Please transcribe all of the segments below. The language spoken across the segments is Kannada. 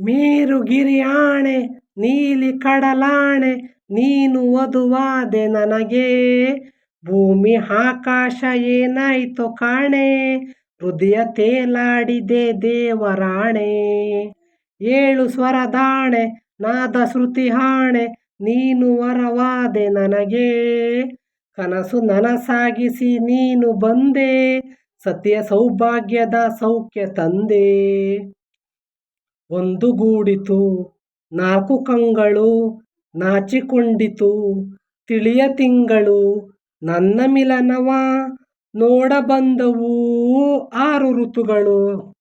ಮೇರುಗಿರಿಯಾಣೆ, ನೀಲಿ ಕಡಲಾಣೆ, ನೀನು ಒದುವಾದೆ ನನಗೆ. ಭೂಮಿ ಆಕಾಶ ಏನಾಯ್ತು ಕಾಣೆ, ಹೃದಯ ತೇಲಾಡಿದೆ ದೇವರಾಣೆ. ಏಳು ಸ್ವರದಾಣೆ, ನಾದ ಶ್ರುತಿ ಹಾಣೆ, ನೀನು ವರವಾದೆ ನನಗೆ. ಕನಸು ನನಸಾಗಿಸಿ ನೀನು ಬಂದೆ, ಸತ್ಯ ಸೌಭಾಗ್ಯದ ಸೌಖ್ಯ ತಂದೆ. ಒಂದು ಗೂಡಿತು ನಾಲ್ಕು ಕಂಗಳು ನಾಚಿಕೊಂಡಿತು. ತಿಳಿಯ ತಿಂಗಳು ನನ್ನ ಮಿಲನವ ನೋಡಬಂದವು ಆರು ಋತುಗಳು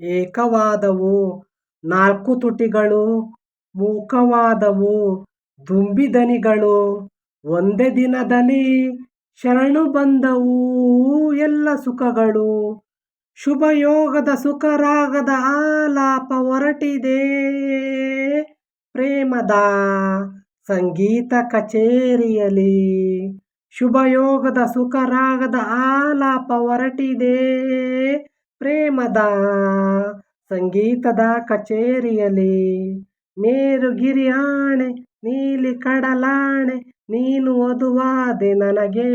ಏಕವಾದವು. ನಾಲ್ಕು ತುಟಿಗಳು ಮೂಕವಾದವು. ದುಂಬಿದನಿಗಳು ಒಂದೇ ದಿನದಲ್ಲಿ ಶರಣು ಬಂದವು ಎಲ್ಲ ಸುಖಗಳು. ಶುಭಯೋಗದ ಸುಖರಾಗದ ಆಲಾಪ ಹೊರಟಿದೆ. ಪ್ರೇಮದ ಸಂಗೀತ ಕಚೇರಿಯಲಿ ಶುಭಯೋಗದ ಸುಖರಾಗದ ಆಲಾಪ ಹೊರಟಿದೆ. ಪ್ರೇಮದ ಸಂಗೀತದ ಕಚೇರಿಯಲಿ ಮೇರುಗಿರಿ ಆಣೆ, ನೀಲಿ ಕಡಲಾಣೆ, ನೀನು ವಧುವಾದೆ ನನಗೆ.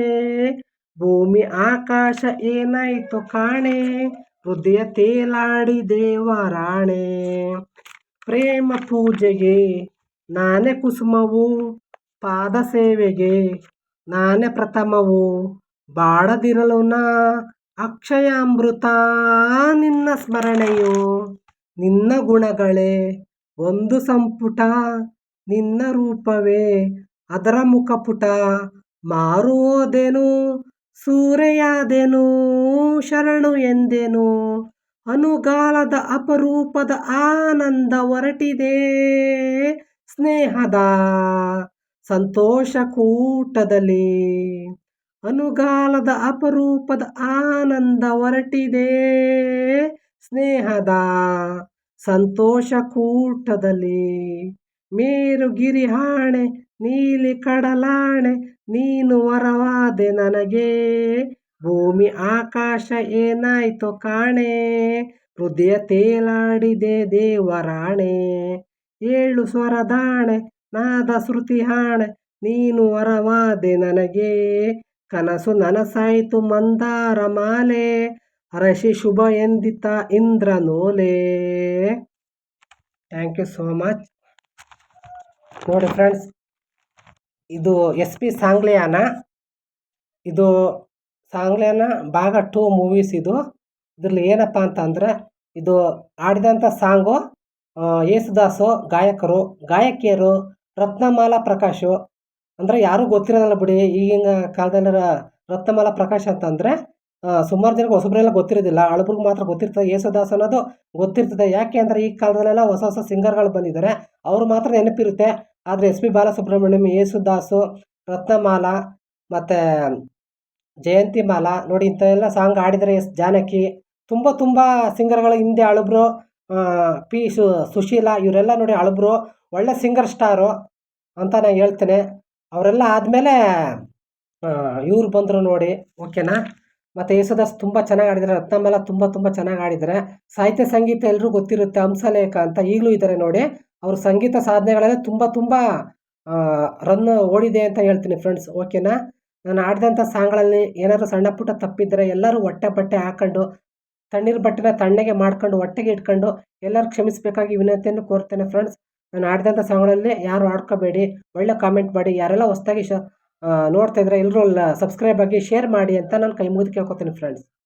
ಭೂಮಿ ಆಕಾಶ ಏನಾಯ್ತು ಕಾಣೆ, ಹೃದಯ ತೇಲಾಡಿ ದೇವ ರಾಣೆ. ಪ್ರೇಮ ಪೂಜೆಗೆ ನಾನೇ ಕುಸುಮವು, ಪಾದ ಸೇವೆಗೆ ನಾನೇ ಪ್ರಥಮವು. ಬಾಡದಿರಲು ನಾ ಅಕ್ಷಯ ಅಮೃತ ನಿನ್ನ ಸ್ಮರಣೆಯು ನಿನ್ನ ಗುಣಗಳೇ. ಒಂದು ಸಂಪುಟ ನಿನ್ನ ರೂಪವೇ, ಅದರ ಮುಖಪುಟ ಮಾರುವುದೇನು? ಸೂರೆಯಾದೆನು, ಶರಣು ಎಂದೆನು. ಅನುಗಾಲದ ಅಪರೂಪದ ಆನಂದ ಹೊರಟಿದೆ. ಸ್ನೇಹದ ಸಂತೋಷ ಕೂಟದಲ್ಲಿ ಅನುಗಾಲದ ಅಪರೂಪದ ಆನಂದ ಹೊರಟಿದೆ. ಸ್ನೇಹದ ಸಂತೋಷ ಕೂಟದಲ್ಲಿ ಮೇರುಗಿರಿ ಹಾಣೆ, ನೀಲಿ ಕಡಲಾಣೆ, ನೀನು ವರವಾದೆ ನನಗೆ. ಭೂಮಿ, ಆಕಾಶ ಏನಾಯ್ತು ಕಾಣೆ. ಹೃದಯ ತೇಲಾಡಿದೆ ದೇವರಾಣೆ ಏಳು ಸ್ವರದಾಣೆ ನಾದ ಶ್ರುತಿ ಹಾಣೆ. ನೀನು ವರವಾದೆ ನನಗೆ. ಕನಸು ನನಸಾಯಿತು ಮಂದಾರ ಮಾಲೆ. ಹರಷಿ ಶುಭ ಎಂದಿತ ಇಂದ್ರನೋಲೆ ಥ್ಯಾಂಕ್ ಯು ಸೋ ಮಚ್ ನೋಡಿ ಫ್ರೆಂಡ್ಸ್ ಇದು ಎಸ್ ಪಿ ಸಾಂಗ್ಲಿಯಾನ. ಇದು ಸಾಂಗ್ಲಿಯಾನ ಭಾಗ ಟೂ ಮೂವೀಸ್ ಇದು. ಇದರಲ್ಲಿ ಏನಪ್ಪ ಅಂತಂದರೆ ಇದು ಆಡಿದಂಥ ಸಾಂಗು ಯೇಸುದಾಸು, ಗಾಯಕರು, ಗಾಯಕಿಯರು ರತ್ನಮಾಲಾ ಪ್ರಕಾಶು. ಅಂದರೆ ಯಾರೂ ಗೊತ್ತಿರೋದಲ್ಲ ಬಿಡಿ, ಈಗಿನ ಕಾಲದಲ್ಲಿ ರತ್ನಮಾಲಾ ಪ್ರಕಾಶ್ ಅಂತಂದರೆ ಸುಮಾರು ಜನಕ್ಕೆ ಹೊಸಬ್ರೆಲ್ಲ ಗೊತ್ತಿರೋದಿಲ್ಲ. ಹಳಬ್ರಿಗೆ ಮಾತ್ರ ಗೊತ್ತಿರ್ತದೆ, ಯೇಸುದಾಸ್ ಅನ್ನೋದು ಗೊತ್ತಿರ್ತದೆ. ಯಾಕೆ ಅಂದರೆ ಈ ಕಾಲದಲ್ಲೆಲ್ಲ ಹೊಸ ಹೊಸ ಸಿಂಗರ್ಗಳು ಬಂದಿದ್ದಾರೆ. ಅವ್ರು ಮಾತ್ರ ನೆನಪಿರುತ್ತೆ. ಆದರೆ ಎಸ್ ಪಿ ಬಾಲಸುಬ್ರಹ್ಮಣ್ಯಂ, ಯೇಸುದಾಸು, ರತ್ನಮಾಲಾ ಮತ್ತು ಜಯಂತಿ ಮಾಲಾ. ನೋಡಿ ಇಂಥ ಎಲ್ಲ ಸಾಂಗ್ ಆಡಿದರೆ ಎಸ್ ಜಾನಕಿ, ತುಂಬ ತುಂಬ ಸಿಂಗರ್ಗಳು ಹಿಂದೆ ಅಳಬ್ರು ಪಿ ಸು, ಸುಶೀಲಾ, ಇವರೆಲ್ಲ ನೋಡಿ ಅಳಬ್ರು, ಒಳ್ಳೆ ಸಿಂಗರ್ ಸ್ಟಾರು ಅಂತ ನಾನು ಹೇಳ್ತೇನೆ. ಅವರೆಲ್ಲ ಆದಮೇಲೆ ಇವ್ರು ಬಂದರು ನೋಡಿ ಓಕೆನಾ ಮತ್ತು ಯೇಸುದಾಸ್ ತುಂಬ ಚೆನ್ನಾಗಿ ಆಡಿದ್ದಾರೆ ರತ್ನಮಾಲ ತುಂಬ ತುಂಬ ಚೆನ್ನಾಗಿ ಆಡಿದ್ದಾರೆ ಸಾಹಿತ್ಯ, ಸಂಗೀತ ಎಲ್ಲರೂ ಗೊತ್ತಿರುತ್ತೆ, ಹಂಸಲೇಖ ಅಂತ ಈಗಲೂ ಇದ್ದಾರೆ ನೋಡಿ. ಅವ್ರ ಸಂಗೀತ ಸಾಧನೆಗಳಲ್ಲೇ ತುಂಬ ತುಂಬ ರನ್ ಓಡಿದೆ ಅಂತ ಹೇಳ್ತೀನಿ ಫ್ರೆಂಡ್ಸ್ ಓಕೆನಾ ನಾನು ಆಡಿದಂಥ ಸಾಂಗ್ಗಳಲ್ಲಿ ಏನಾದರೂ ಸಣ್ಣ ಪುಟ್ಟ ತಪ್ಪಿದ್ದರೆ ಎಲ್ಲರೂ ಹೊಟ್ಟೆ ಬಟ್ಟೆ ಹಾಕೊಂಡು, ತಣ್ಣೀರು ಬಟ್ಟೆನ ತಣ್ಣಗೆ ಮಾಡ್ಕೊಂಡು, ಹೊಟ್ಟೆಗೆ ಇಟ್ಕೊಂಡು ಎಲ್ಲರೂ ಕ್ಷಮಿಸಬೇಕಾಗಿ ವಿನಂತಿಯನ್ನು ಕೋರ್ತೇನೆ ಫ್ರೆಂಡ್ಸ್ ನಾನು ಆಡಿದಂಥ ಸಾಂಗ್ಗಳಲ್ಲಿ ಯಾರು ಆಡ್ಕೋಬೇಡಿ. ಒಳ್ಳೆ ಕಾಮೆಂಟ್ ಮಾಡಿ. ಯಾರೆಲ್ಲ ಹೊಸ್ದಾಗಿ ಶ ನೋಡ್ತಾ ಇದ್ರೆ ಎಲ್ಲರೂ ಸಬ್ಸ್ಕ್ರೈಬ್ ಆಗಿ ಶೇರ್ ಮಾಡಿ ಅಂತ ನಾನು ಕೈ ಮುಗಿದು ಕೇಳ್ಕೊತೀನಿ ಫ್ರೆಂಡ್ಸ್